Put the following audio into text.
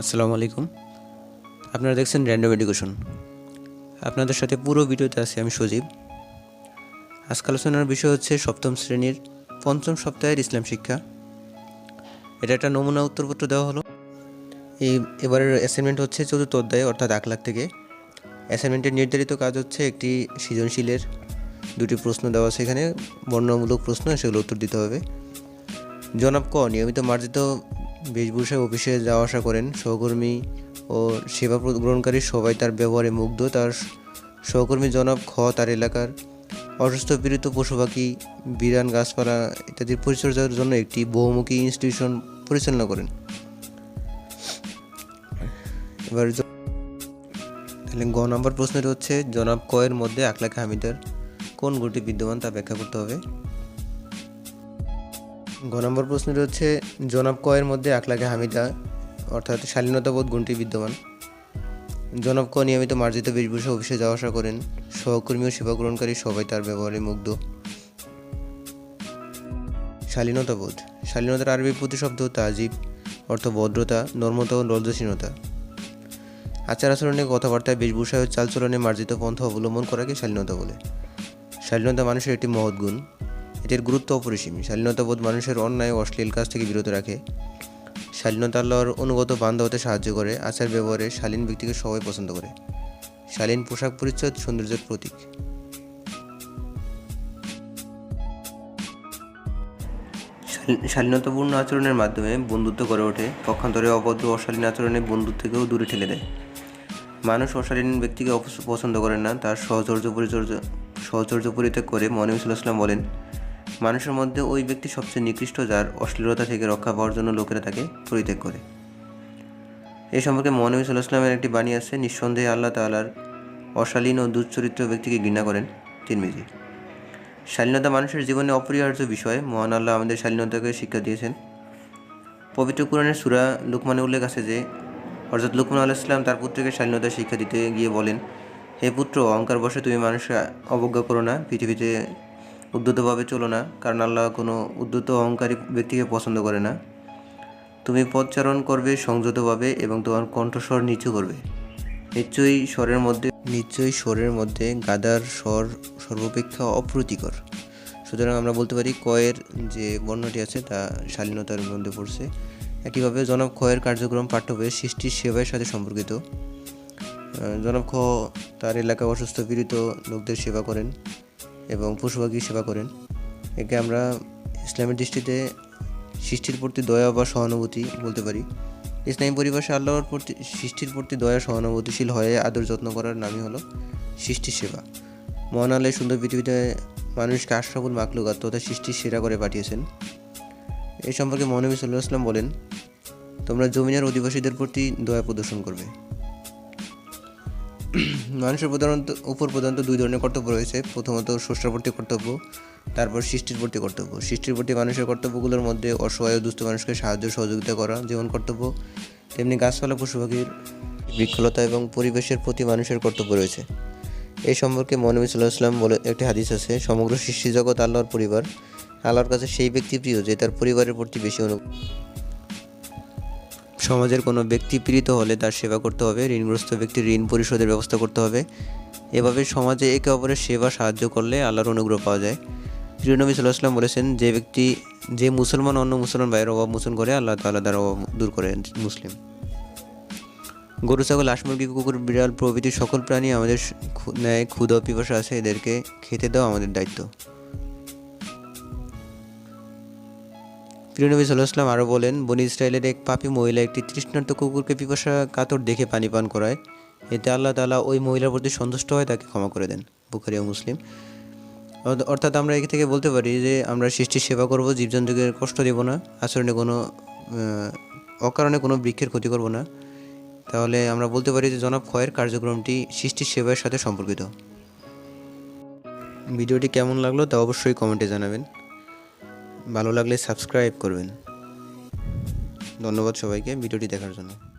আসসালামু আলাইকুম। আপনারা দেখছেন র্যান্ডম এডুকেশন আপনাদের সাথে পুরো ভিডিওতে আছি আমি সজীব। আজকে আলোচনার বিষয় হচ্ছে সপ্তম শ্রেণির পঞ্চম সপ্তাহের ইসলাম শিক্ষা। এটা একটা নমুনা উত্তরপত্র দেওয়া হলো। এই এবারের অ্যাসাইনমেন্ট হচ্ছে চতুর্থ অধ্যায়, অর্থাৎ এক লাখ থেকে। অ্যাসাইনমেন্টের নির্ধারিত কাজ হচ্ছে একটি সৃজনশীলের দুটি প্রশ্ন দেওয়া আছে এখানে। বর্ণমূলক প্রশ্ন, সেগুলো উত্তর দিতে হবে। জনাব ক, নিয়মিত মার্জিত বেশভূষায় অফিসে যাওয়া আসা করেন। সহকর্মী ও সেবা গ্রহণকারী সবাই তার ব্যবহারে মুগ্ধ। তার সহকর্মী জনাব খ, তার এলাকার অসুস্থ, পীড়িত পশু পাখি বিরান গাছপালা ইত্যাদির পরিচর্যার জন্য একটি বহুমুখী ইনস্টিটিউশন পরিচালনা করেন। এবার তাহলে গ নম্বর প্রশ্নটি হচ্ছে, জনাব কয়ের মধ্যে আকলাকে হামিদার কোন গুটি বিদ্যমান তা ব্যাখ্যা করতে হবে। গ নম্বর প্রশ্নটি হচ্ছে, জনাব কয়ের মধ্যে আকলাকে হামিদা, অর্থাৎ শালীনতাবোধ গুণটি বিদ্যমান। জনাব ক নিয়মিত মার্জিত বেশভূষা অফিসে যাওয়া আসা করেন। সহকর্মী ও সেবা গ্রহণকারী সবাই তার ব্যবহারে মুগ্ধ। শালীনতাবোধ। শালীনতার আরবি প্রতিশব্দ তাজিব, অর্থ ভদ্রতা, নর্মতা ও লজ্জাসীনতা আচার আচরণে কথাবার্তায় বেশভূষা ও চালচলনে মার্জিত পন্থা অবলম্বন করাকে শালীনতা বলে। শালীনতা মানুষের একটি মহৎ গুণ। এটির গুরুত্ব অপরিসীম। শালীনতাবোধ মানুষের অন্যায় অশ্লীল কাজ থেকে বিরত রাখে। শালীনতা আল্লাহর অনুগত বান্ধব হতে সাহায্য করে, আচার ব্যবহারে শালীন ব্যক্তিকে সবাই পছন্দ করে। শালীন পোশাক পরিচ্ছদ সৌন্দর্যের প্রতীক। শালী- শালীনতাপূর্ণ আচরণের মাধ্যমে বন্ধুত্ব গড়ে ওঠে। পক্ষান্তরে অভদ্র অশালীন আচরণে বন্ধুত্ব থেকেও দূরে ঠেলে দেয়। মানুষ অশালীন ব্যক্তিকে পছন্দ করেন না। তার সহচর্য পরিচর্য, সহচর্য পরিত্যাগ করে মনে সাল্লাম বলেন মানুষের মধ্যে ওই ব্যক্তি সবচেয়ে নিকৃষ্ট যার অশ্লীলতা থেকে রক্ষা পাওয়ার জন্য লোকেরা তাকে পরিত্যাগ করে। এই সম্পর্কে মহানবী সাল্লাহামের একটি বাণী আছে, নিঃসন্দেহে আল্লাহ তাআলার অশালীন ও দুশ্চরিত্র ব্যক্তিকে ঘৃণা করেন তিরমিজি। শালীনতা মানুষের জীবনে অপরিহার্য বিষয়, মহান আল্লাহ আমাদের শালীনতাকে শিক্ষা দিয়েছেন। পবিত্র কোরআনের সুরা লুকমানে উল্লেখ আছে যে অর্থাৎ লুকমান আলাইসলাম তার পুত্রকে শালীনতা শিক্ষা দিতে গিয়ে বলেন, হে পুত্র, অহংকার বসে তুমি মানুষকে অবজ্ঞা করো না, পৃথিবীতে উদ্ধতভাবে চলো না, কারণ আল্লাহ কোনো উদ্ধত অহংকারী ব্যক্তিকে পছন্দ করে না। তুমি পদচারণ করবে সংযতভাবে এবং তোমার কণ্ঠস্বর নিচু করবে। নিশ্চয়ই স্বরের মধ্যে, নিশ্চয়ই স্বরের মধ্যে গাদার স্বর সর্বাপেক্ষা অপ্রীতিকর। সুতরাং আমরা বলতে পারি, কয়ের যে বর্ণটি আছে তা শালীনতার মধ্যে পড়ছে। একইভাবে জনাব খয়ের কার্যক্রম পাঠ্য বইয়ের সৃষ্টির সেবার সাথে সম্পর্কিত। জনাব খ তার এলাকায় অসুস্থ পীড়িত লোকদের সেবা করেন। এবং পশু পাখির সেবা করেন। একে আমরা ইসলামের দৃষ্টিতে সৃষ্টির প্রতি দয়া বা সহানুভূতি বলতে পারি। ইসলামী পরিভাষা আল্লাহর প্রতি, সৃষ্টির প্রতি দয়া, সহানুভূতিশীল হয়ে আদর যত্ন করার নামই হলো সৃষ্টির সেবা। মহান সুন্দর পৃথিবীতে মানুষকে আশরাফুল মাকলুকাত তথা সৃষ্টির সেরা করে পাঠিয়েছেন। এই সম্পর্কে মহানবী সাল্লাহ আসলাম বলেন, তোমরা জমিনের অধিবাসীদের প্রতি দয়া প্রদর্শন করবে। মানুষের প্রধানত উপর প্রধানত দুই ধরনের কর্তব্য রয়েছে। প্রথমত স্রষ্টার প্রতি কর্তব্য, তারপর সৃষ্টির প্রতি কর্তব্য। সৃষ্টির প্রতি মানুষের কর্তব্যগুলোর মধ্যে অসহায় দুস্থ মানুষকে সাহায্য সহযোগিতা করা যেমন কর্তব্য, তেমনি গাছপালা, পশু পাখির বৃক্ষলতা এবং পরিবেশের প্রতি মানুষের কর্তব্য রয়েছে। এই সম্পর্কে মহানবী সাল্লাহ আসলাম বলে একটি হাদিস আছে, সমগ্র সৃষ্টি জগৎ আল্লাহর পরিবার, আল্লাহর কাছে সেই ব্যক্তি প্রিয় যে তার পরিবারের প্রতি বেশি অনু সমাজের কোনো ব্যক্তি পীড়িত হলে তার সেবা করতে হবে, ঋণগ্রস্ত ব্যক্তির ঋণ পরিশোধের ব্যবস্থা করতে হবে। এভাবে সমাজে একে অপরের সেবা সাহায্য করলে আল্লাহর অনুগ্রহ পাওয়া যায়। প্রিয় নবী সাল্লাহ আসলাম বলেছেন, যে ব্যক্তি, যে মুসলমান অন্য মুসলমান ভাইয়ের অভাব মোচন করে, আল্লাহ তাআলা তার অভাব দূর করে, মুসলিম। গরু, ছাগল, হাঁস, মুরগি, কুকুর, বিড়াল প্রভৃতি সকল প্রাণী আমাদের ন্যায় ক্ষুধা ও পিপাসা আছে, এদেরকে খেতে দেওয়া আমাদের দায়িত্ব। প্রিয় নবী আরও বলেন, বনি ইসরায়েলের এক পাপী মহিলা একটি তৃষ্ণার্ত কুকুরকে পিপাসা কাতর দেখে পানি পান করায়। এতে আল্লাহ তাআলা ওই মহিলার প্রতি সন্তুষ্ট হয়ে, তাকে ক্ষমা করে দেন। বুখারি ও মুসলিম। অর্থাৎ আমরা এখান থেকে বলতে পারি যে, আমরা সৃষ্টির সেবা করব, জীবজন্তুকে কষ্ট দেব না, আচরণে কোনো অকারণে কোনো বৃক্ষের ক্ষতি করব না। তাহলে আমরা বলতে পারি যে, জনাব ক্ষয়ের কার্যক্রমটি সৃষ্টির সেবার সাথে সম্পর্কিত। ভিডিওটি কেমন লাগল তা অবশ্যই কমেন্টে জানাবেন। ভালো লাগলে সাবস্ক্রাইব করবেন। ধন্যবাদ সবাইকে ভিডিওটি দেখার জন্য।